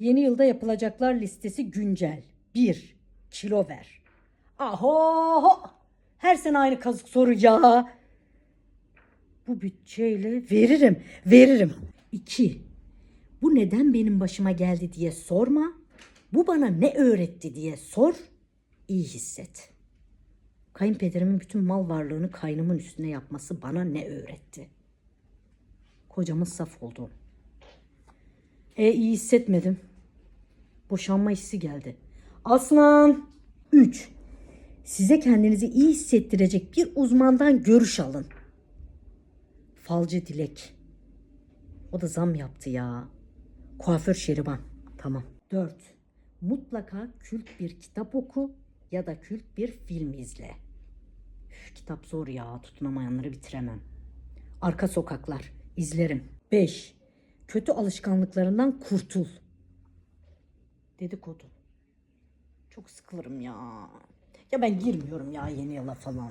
Yeni yılda yapılacaklar listesi güncel. 1. Kilo ver. Aho! Her sene aynı kazık soru ya. Bu bütçeyle veririm, veririm. 2. Bu neden benim başıma geldi diye sorma. Bu bana ne öğretti diye sor. İyi hisset. Kayınpederimin bütün mal varlığını kaynımın üstüne yapması bana ne öğretti? Kocamın saf oldu. E iyi hissetmedim. Boşanma hissi geldi. Aslan. 3. Size kendinizi iyi hissettirecek bir uzmandan görüş alın. Falcı Dilek. O da zam yaptı ya. Kuaför Şeriban. Tamam. 4. Mutlaka kült bir kitap oku ya da kült bir film izle. Üf, kitap zor ya. Tutunamayanları bitiremem. Arka sokaklar. izlerim. 5. Kötü alışkanlıklarından kurtul. Dedikodu. Çok sıkılırım ya. Ya ben girmiyorum ya yeni yıla falan.